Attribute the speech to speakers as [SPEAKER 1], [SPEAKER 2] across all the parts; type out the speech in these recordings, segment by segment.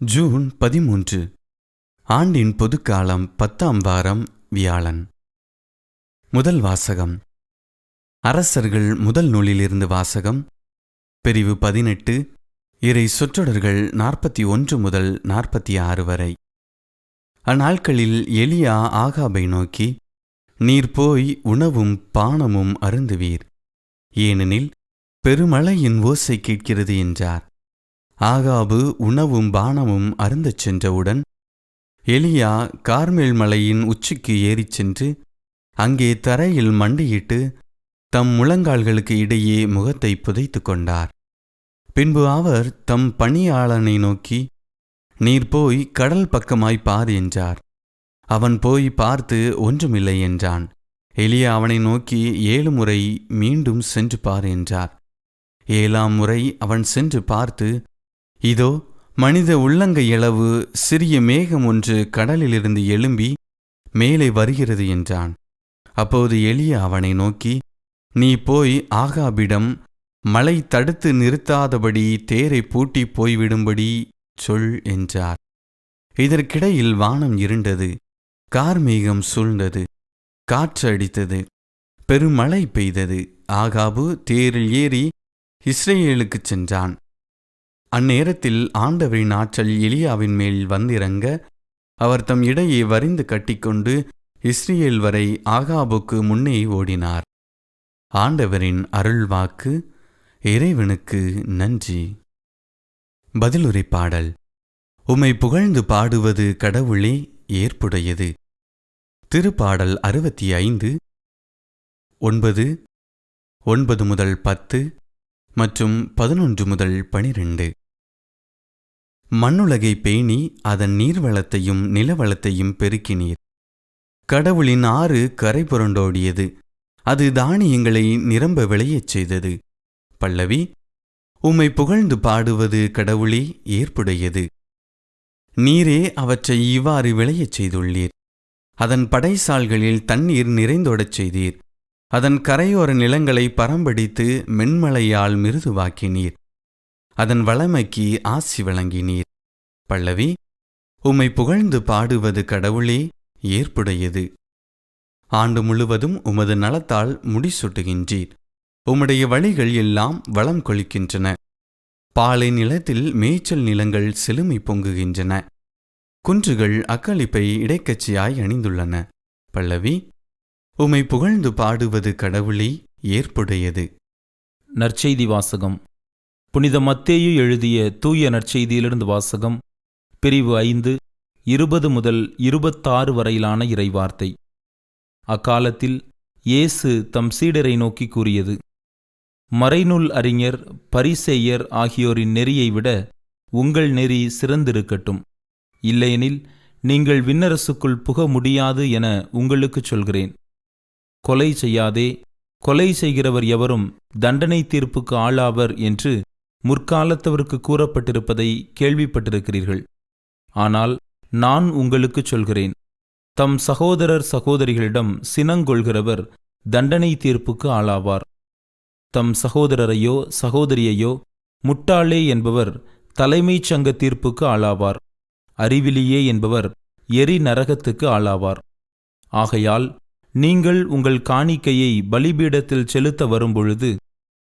[SPEAKER 1] June பதிமூன்று ஆண்டின் பொதுக்காலம் பத்தாம் வாரம் வியாழன். முதல் வாசகம். அரசர்கள் முதல் நூலிலிருந்து வாசகம். பிரிவு பதினெட்டு இறை சொற்றொடர்கள் நாற்பத்தி ஒன்று முதல் நாற்பத்தி ஆறு வரை. அந்நாட்களில் எலியா ஆகாபை நோக்கி நீர் போய் உணவும் பானமும் அருந்துவீர். ஏனெனில் பெருமழையின் ஓசை கேட்கிறது என்றார். ஆகாபு உணவும் பானமும் அருந்தச் சென்றவுடன் எலியா கார்மேல் மலையின் உச்சிக்கு ஏறிச் சென்று அங்கே தரையில் மண்டியிட்டு தம் முழங்கால்களுக்கு இடையே முகத்தை புதைத்து கொண்டார். பின்பு அவர் தம் பணியாளனை நோக்கி நீர் போய் கடல் பக்கமாய் பார் என்றார். அவன் போய் பார்த்து ஒன்றுமில்லை என்றான். எலியா அவனை நோக்கி ஏழு முறை மீண்டும் சென்று பார் என்றார். ஏழாம் முறை அவன் சென்று பார்த்து இதோ மனித உள்ளங்கையளவு சிறிய மேகம் ஒன்று கடலிலிருந்து எழும்பி மேலே வருகிறது என்றான். அப்போது எளிய அவனை நோக்கி நீ போய் ஆகாபிடம் மழை தடுத்து நிறுத்தாதபடி தேரை பூட்டி போய்விடும்படி சொல் என்றார். இதற்கிடையில் வானம் இருண்டது கார்மேகம் சூழ்ந்தது காற்று அடித்தது பெருமழை பெய்தது. ஆகாபு தேரில் ஏறி இஸ்ரேலுக்குச் சென்றான். அந்நேரத்தில் ஆண்டவரின் ஆற்றல் எலியாவின் மேல் வந்திறங்க அவர் தம் இடையே வரிந்து கட்டிக்கொண்டு இஸ்ரேல் வரை ஆகாபுக்கு முன்னே ஓடினார். ஆண்டவரின் அருள்வாக்கு இறைவனுக்கு நன்றி. பதிலுரை பாடல். உம்மை புகழ்ந்து பாடுவது கடவுளே ஏற்புடையது. திருப்பாடல் அறுபத்தி ஐந்து ஒன்பது ஒன்பது முதல் பத்து மற்றும் பதினொன்று முதல் பனிரெண்டு. மண்ணுலகை பேணி அதன் நீர்வளத்தையும் நிலவளத்தையும் பெருக்கினீர். கடவுளின் ஆறு கரை புரண்டோடியது. அது தானியங்களை நிரம்ப விளையச் செய்தது. பல்லவி உம்மை புகழ்ந்து பாடுவது கடவுளே ஏற்புடையது. நீரே அவற்றை இவ்வாறு விளையச் செய்துள்ளீர். அதன் படைசால்களில் தண்ணீர் நிறைந்தோடச் செய்தீர். அதன் கரையோர நிலங்களை பரம்படித்து மென்மலையால் மிருதுவாக்கினீர். அதன் வளமைக்கு ஆசி வழங்கினீர். பல்லவி உம்மை புகழ்ந்து பாடுவது கடவுளே ஏற்புடையது. ஆண்டு முழுவதும் உமது நலத்தால் முடிசூட்டுகின்றீர். உம்முடைய வழிகள் எல்லாம் வளம் கொளிக்கின்றன. பாலை நிலத்தில் மேய்ச்சல் நிலங்கள் செழுமை பொங்குகின்றன. குன்றுகள் அக்களிப்பை இடைக்கட்சியாய் அணிந்துள்ளன. பல்லவி உமை புகழ்ந்து பாடுவது கடவுளே ஏற்புடையது.
[SPEAKER 2] நற்செய்தி வாசகம். புனித மத்தேயு எழுதிய தூய நற்செய்தியிலிருந்து வாசகம் பிரிவு ஐந்து இருபது முதல் இருபத்தாறு வரையிலான இறைவார்த்தை. அக்காலத்தில் இயேசு தம் சீடரை நோக்கி கூறியது மறைநூல் அறிஞர் பரிசேயர் ஆகியோரின் நெறியை விட உங்கள் நெறி சிறந்திருக்கட்டும். இல்லையெனில் நீங்கள் விண்ணரசுக்குள் புக முடியாது என உங்களுக்குச் சொல்கிறேன். கொலை செய்யாதே கொலை செய்கிறவர் எவரும் தண்டனை தீர்ப்புக்கு ஆளாவர் என்று முற்காலத்தவருக்கு கூறப்பட்டிருப்பதை கேள்விப்பட்டிருக்கிறீர்கள். ஆனால் நான் உங்களுக்குச் சொல்கிறேன். தம் சகோதரர் சகோதரிகளிடம் சினங்கொள்கிறவர் தண்டனை தீர்ப்புக்கு ஆளாவார். தம் சகோதரரையோ சகோதரியையோ முட்டாளே என்பவர் தலைமைச் சங்க தீர்ப்புக்கு ஆளாவார். அறிவிலியே என்பவர் எரி நரகத்துக்கு ஆளாவார். ஆகையால் நீங்கள் உங்கள் காணிக்கையை பலிபீடத்தில் செலுத்த வரும்பொழுது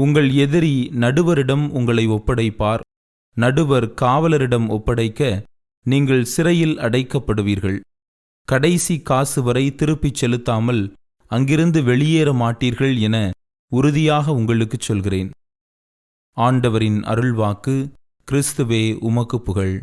[SPEAKER 2] உங்கள் எதிரி நடுவரிடம் உங்களை ஒப்படைப்பார். நடுவர் காவலரிடம் ஒப்படைக்க நீங்கள் சிறையில் அடைக்கப்படுவீர்கள். கடைசி காசு வரை திருப்பிச் செலுத்தாமல் அங்கிருந்து வெளியேற மாட்டீர்கள் என உறுதியாக உங்களுக்குச் சொல்கிறேன். ஆண்டவரின் அருள்வாக்கு கிறிஸ்துவே உமக்கு புகழ்.